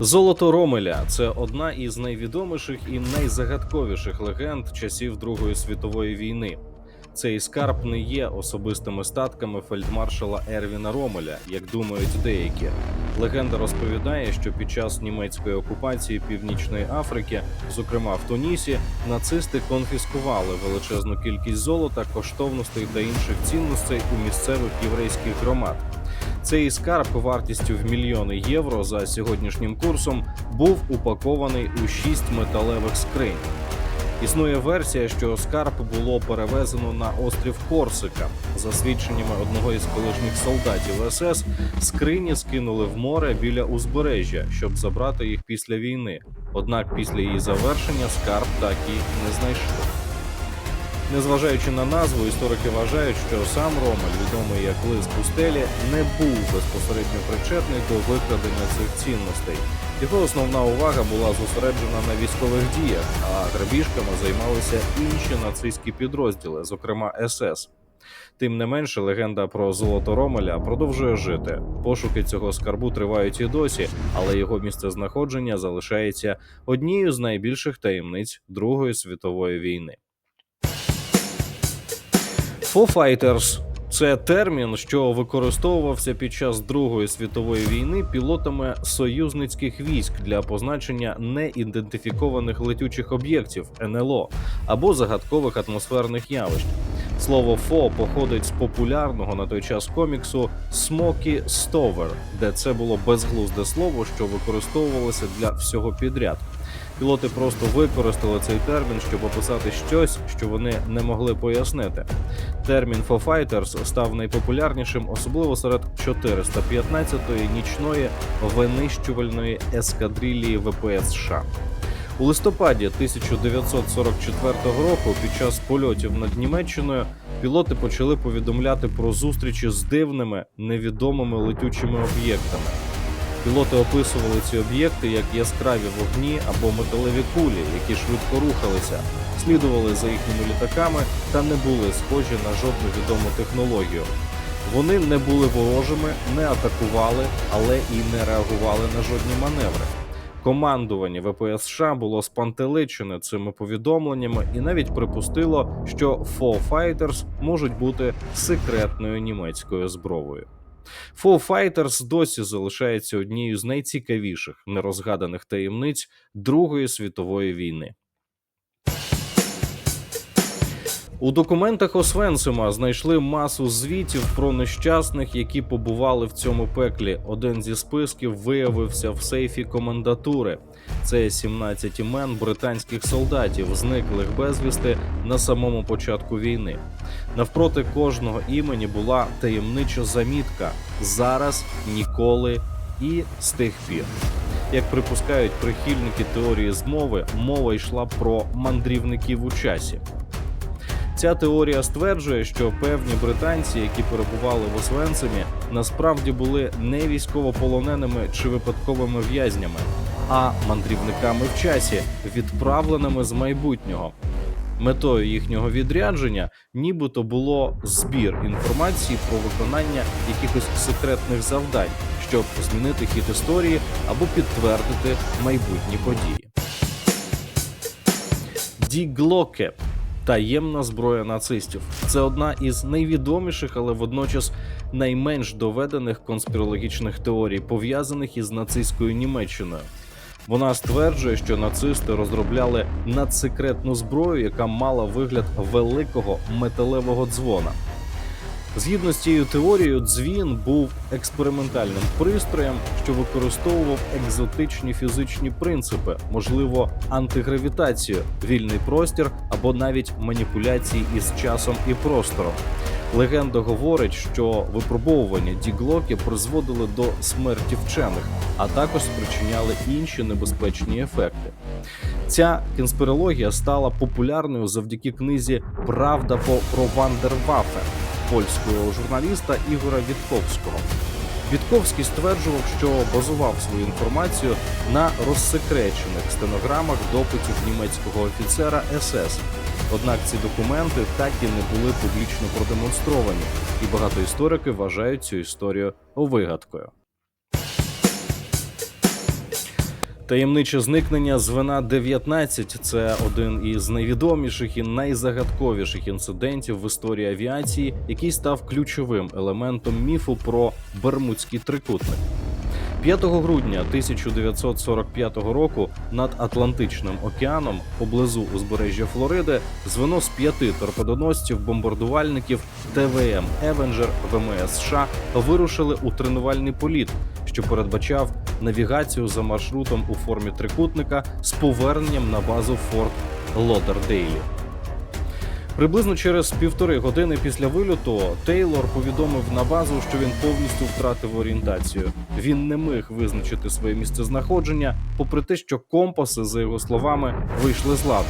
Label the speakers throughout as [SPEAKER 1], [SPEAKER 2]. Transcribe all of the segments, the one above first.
[SPEAKER 1] Золото Ромеля це одна із найвідоміших і найзагадковіших легенд часів Другої світової війни. Цей скарб не є особистими статками фельдмаршала Ервіна Ромеля, як думають деякі. Легенда розповідає, що під час німецької окупації Північної Африки, зокрема в Тунісі, нацисти конфіскували величезну кількість золота, коштовностей та інших цінностей у місцевих єврейських громад. Цей скарб вартістю в мільйони євро за сьогоднішнім курсом був упакований у шість металевих скринь. Існує версія, що скарб було перевезено на острів Корсика. За свідченнями одного із колишніх солдатів СС, скрині скинули в море біля узбережжя, щоб забрати їх після війни. Однак після її завершення скарб так і не знайшли. Незважаючи на назву, історики вважають, що сам Ромель, відомий як Лис Пустелі, не був безпосередньо причетний до викрадення цих цінностей. Його основна увага була зосереджена на військових діях, а грабіжками займалися інші нацистські підрозділи, зокрема СС. Тим не менше, легенда про золото Ромеля продовжує жити. Пошуки цього скарбу тривають і досі, але його місцезнаходження залишається однією з найбільших таємниць Другої світової війни. Фофайтерс це термін, що використовувався під час Другої світової війни пілотами союзницьких військ для позначення неідентифікованих летючих об'єктів НЛО або загадкових атмосферних явищ. Слово фо походить з популярного на той час коміксу Смокі Стовер, де це було безглузде слово, що використовувалося для всього підряд. Пілоти просто використали цей термін, щоб описати щось, що вони не могли пояснити. Термін «For Fighters» став найпопулярнішим, особливо серед 415-ї нічної винищувальної ескадрилії ВПС США. У листопаді 1944 року, під час польотів над Німеччиною, пілоти почали повідомляти про зустрічі з дивними невідомими летючими об'єктами. Пілоти описували ці об'єкти як яскраві вогні або металеві кулі, які швидко рухалися, слідували за їхніми літаками та не були схожі на жодну відому технологію. Вони не були ворожими, не атакували, але і не реагували на жодні маневри. Командування ВПС США було спантеличене цими повідомленнями і навіть припустило, що Foo Fighters можуть бути секретною німецькою зброєю. Foo Fighters досі залишається однією з найцікавіших нерозгаданих таємниць Другої світової війни. У документах Освенцима знайшли масу звітів про нещасних, які побували в цьому пеклі. Один зі списків виявився в сейфі комендатури. Це 17 імен британських солдатів, зниклих безвісти на самому початку війни. Навпроти кожного імені була таємнича замітка зараз, ніколи і з тих пір. Як припускають прихильники теорії змови, мова йшла про мандрівників у часі. Ця теорія стверджує, що певні британці, які перебували в Освенцимі, насправді були не військовополоненими чи випадковими в'язнями, а мандрівниками в часі, відправленими з майбутнього. Метою їхнього відрядження нібито було збір інформації про виконання якихось секретних завдань, щоб змінити хід історії або підтвердити майбутні події. Діглоке таємна зброя нацистів. Це одна із найвідоміших, але водночас найменш доведених конспірологічних теорій, пов'язаних із нацистською Німеччиною. Вона стверджує, що нацисти розробляли надсекретну зброю, яка мала вигляд великого металевого дзвона. Згідно з цією теорією, дзвін був експериментальним пристроєм, що використовував екзотичні фізичні принципи, можливо, антигравітацію, вільний простір або навіть маніпуляції із часом і простором. Легенда говорить, що випробовування діглоки призводили до смерті вчених, а також спричиняли інші небезпечні ефекти. Ця конспірологія стала популярною завдяки книзі Правда по про Вандерваффе польського журналіста Ігора Вітковського. Вітковський стверджував, що базував свою інформацію на розсекречених стенограмах допитів німецького офіцера СС. Однак ці документи так і не були публічно продемонстровані, і багато історики вважають цю історію вигадкою. Таємниче зникнення звена 19 – це один із найвідоміших і найзагадковіших інцидентів в історії авіації, який став ключовим елементом міфу про Бермудський трикутник. 5 грудня 1945 року над Атлантичним океаном поблизу узбережжя Флориди звено з п'яти торпедоносців бомбардувальників ТВМ Евенджер ВМС США вирушили у тренувальний політ, що передбачав навігацію за маршрутом у формі трикутника з поверненням на базу Форт Лодердейлі. Приблизно через півтори години після вильоту Тейлор повідомив на базу, що він повністю втратив орієнтацію. Він не міг визначити своє місцезнаходження, попри те, що компаси, за його словами, вийшли з ладу.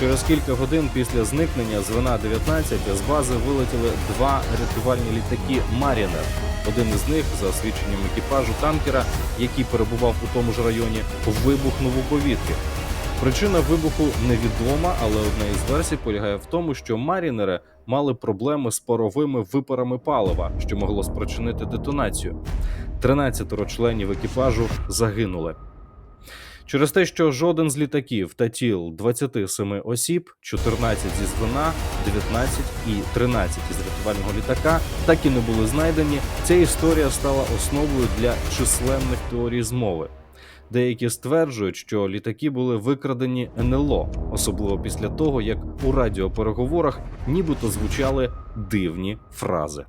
[SPEAKER 1] Через кілька годин після зникнення звена 19 з бази вилетіли два рятувальні літаки Марінер. Один із них, за свідченням екіпажу танкера, який перебував у тому ж районі, вибухнув у повітрі. Причина вибуху невідома, але одна із версій полягає в тому, що марінери мали проблеми з паровими випарами палива, що могло спричинити детонацію. 13 членів екіпажу загинули. Через те, що жоден з літаків та тіл 27 осіб, 14 зі звена, 19 і 13 із рятувального літака так і не були знайдені. Ця історія стала основою для численних теорій змови. Деякі стверджують, що літаки були викрадені НЛО, особливо після того, як у радіопереговорах нібито звучали дивні фрази.